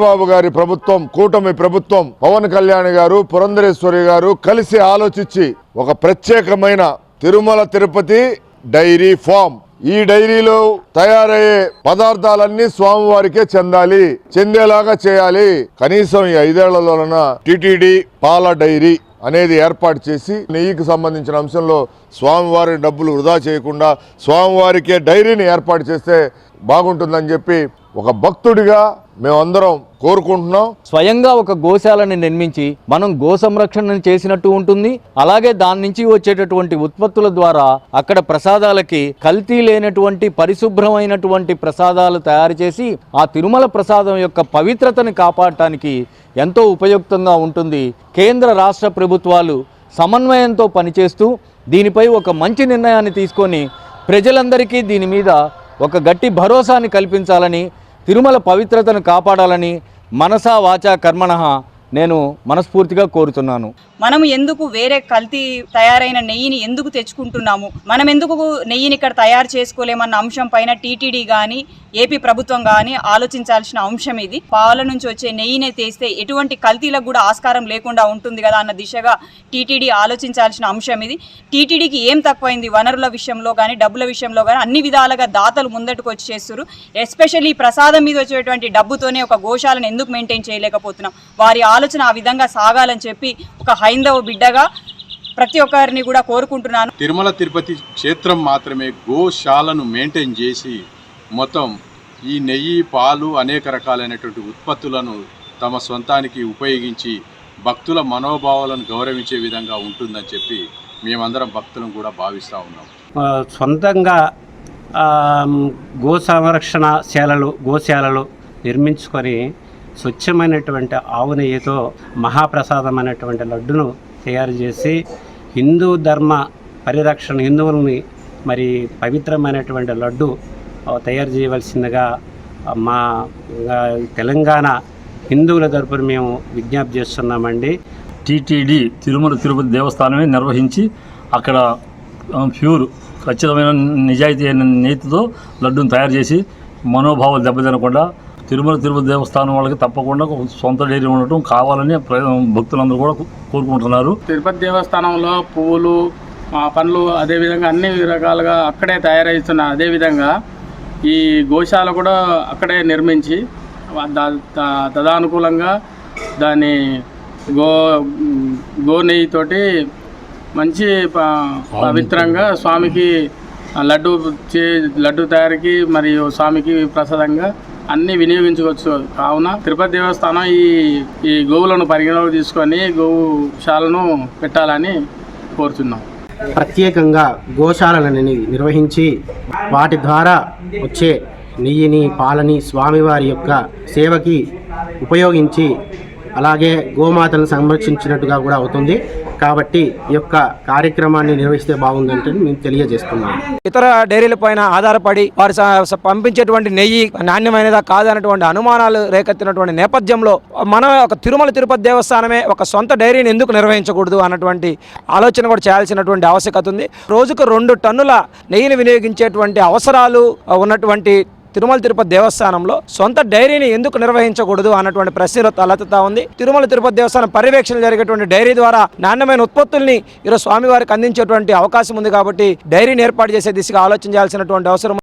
బాబు గారి ప్రభుత్వం కూటమి ప్రభుత్వం పవన్ కళ్యాణ్ గారు పురంధరేశ్వరి గారు కలిసి ఆలోచించి ఒక ప్రత్యేకమైన తిరుమల తిరుపతి డైరీ ఫామ్. ఈ డైరీలో తయారయ్యే పదార్థాలన్నీ స్వామివారికే చెందాలి చెందేలాగా చేయాలి. కనీసం ఈ ఐదేళ్ళలోన టిటిడి పాల డైరీ అనేది ఏర్పాటు చేసి నెయ్యికి సంబంధించిన అంశంలో స్వామివారి డబ్బులు వృధా చేయకుండా స్వామివారికే డైరీని ఏర్పాటు చేస్తే బాగుంటుందని చెప్పి ఒక భక్తుడిగా మేమందరం కోరుకుంటున్నాం. స్వయంగా ఒక గోశాలని నిర్మించి మనం గో సంరక్షణ చేసినట్టు ఉంటుంది. అలాగే దాని నుంచి వచ్చేటటువంటి ఉత్పత్తుల ద్వారా అక్కడ ప్రసాదాలకి కల్తీ లేనటువంటి పరిశుభ్రమైనటువంటి ప్రసాదాలు తయారు చేసి ఆ తిరుమల ప్రసాదం యొక్క పవిత్రతను కాపాడటానికి ఎంతో ఉపయుక్తంగా ఉంటుంది. కేంద్ర రాష్ట్ర ప్రభుత్వాలు సమన్వయంతో పనిచేస్తూ దీనిపై ఒక మంచి నిర్ణయాన్ని తీసుకొని ప్రజలందరికీ దీని మీద ఒక గట్టి భరోసాని కల్పించాలని తిరుమల పవిత్రతను కాపాడాలని మనసా వాచా కర్మణ నేను మనస్ఫూర్తిగా కోరుతున్నాను. మనం ఎందుకు వేరే కల్తీ తయారైన నెయ్యిని ఎందుకు తెచ్చుకుంటున్నాము? మనం ఎందుకు నెయ్యిని ఇక్కడ తయారు చేసుకోలేమన్న అంశం పైన టీటీడీ కానీ ఏపీ ప్రభుత్వం కానీ ఆలోచించాల్సిన అంశం ఇది. పాల నుంచి వచ్చే నెయ్యినే తీస్తే ఎటువంటి కల్తీలకు కూడా ఆస్కారం లేకుండా ఉంటుంది కదా అన్న దిశగా టీటీడీ ఆలోచించాల్సిన అంశం ఇది. టీటీడీకి ఏం తక్కువైంది? వనరుల విషయంలో కానీ డబ్బుల విషయంలో కానీ అన్ని విధాలుగా దాతలు ముందటకు వచ్చి చేస్తారు ఎస్పెషల్లీ ప్రసాదం మీద వచ్చేటువంటి డబ్బుతోనే ఒక గోశాలను ఎందుకు మెయింటైన్ చేయలేకపోతున్నాం? వారి ఆలోచన ఆ విధంగా సాగాలని చెప్పి ఒక హైందవ బిడ్డగా ప్రతి ఒక్కరిని కూడా కోరుకుంటున్నాను. తిరుమల తిరుపతి క్షేత్రం మాత్రమే గోశాలను మెయింటైన్ చేసి మొత్తం ఈ నెయ్యి పాలు అనేక రకాలైనటువంటి ఉత్పత్తులను తమ సొంతానికి ఉపయోగించి భక్తుల మనోభావాలను గౌరవించే విధంగా ఉంటుందని చెప్పి మేమందరం భక్తులను కూడా భావిస్తూ ఉన్నాం. సొంతంగా ఆ, గో సంరక్షణ శాలలు గోశాలలు నిర్మించుకొని స్వచ్ఛమైనటువంటి ఆవు నెయ్యితో మహాప్రసాదమైనటువంటి లడ్డును తయారు చేసి హిందూ ధర్మ పరిరక్షణ హిందువులని మరి పవిత్రమైనటువంటి లడ్డు తయారు చేయవలసిందిగా మా తెలంగాణ హిందువుల తరపున మేము విజ్ఞప్తి చేస్తున్నామండి. టీటీడీ తిరుమల తిరుపతి దేవస్థానమే నిర్వహించి అక్కడ ప్యూర్ ఖచ్చితమైన నిజాయితీ అయిన నీతితో లడ్డును తయారు చేసి మనోభావాలు దెబ్బతినకుండా తిరుమల తిరుపతి దేవస్థానం వాళ్ళకి తప్పకుండా సొంత డైరీ ఉండటం కావాలని భక్తులందరూ కూడా కోరుకుంటున్నారు. తిరుపతి దేవస్థానంలో పువ్వులు పండ్లు అదేవిధంగా అన్ని రకాలుగా అక్కడే తయారవుతున్న అదేవిధంగా ఈ గోశాల కూడా అక్కడే నిర్మించి తదానుకూలంగా దాన్ని గో గో నెయ్యితోటి మంచి పవిత్రంగా స్వామికి లడ్డు చే లడ్డు తయారీకి మరియు స్వామికి ప్రసాదంగా అన్ని వినియోగించుకోవచ్చు. కావున తిరుపతి దేవస్థానం ఈ ఈ గోవులను పరిగణలోకి తీసుకొని గోశాలను పెట్టాలని కోరుతున్నాం ప్రత్యేకంగా గోశాలలని నిర్వహించి వాటి ద్వారా వచ్చే నెయ్యిని పాలని స్వామివారి యొక్క సేవకి ఉపయోగించి అలాగే గోమాతను సంరక్షించినట్టుగా కూడా అవుతుంది. కాబట్టి ఈ యొక్క కార్యక్రమాన్ని నిర్వహిస్తే బాగుందంటే మేము తెలియజేస్తున్నాము ఇతర డైరీల పైన ఆధారపడి వారు పంపించేటువంటి నెయ్యి నాణ్యమైనదా కాదన్నటువంటి అనుమానాలు రేకెత్తినటువంటి నేపథ్యంలో మనం ఒక తిరుమల తిరుపతి దేవస్థానమే ఒక సొంత డైరీని ఎందుకు నిర్వహించకూడదు అన్నటువంటి ఆలోచన కూడా చేయాల్సినటువంటి ఆవశ్యకత ఉంది. రోజుకు రెండు టన్నుల నెయ్యిని వినియోగించేటువంటి అవసరాలు ఉన్నటువంటి తిరుమల తిరుపతి దేవస్థానంలో సొంత డైరీని ఎందుకు నిర్వహించకూడదు అన్నటువంటి ప్రశ్న తలెత్తుతా ఉంది. తిరుమల తిరుపతి దేవస్థానం పర్యవేక్షణ జరిగేటువంటి డైరీ ద్వారా నాణ్యమైన ఉత్పత్తుల్ని ఈరోజు స్వామివారికి అందించేటువంటి అవకాశం ఉంది కాబట్టి డైరీని ఏర్పాటు చేసే దిశగా ఆలోచన చేయాల్సినటువంటి అవసరం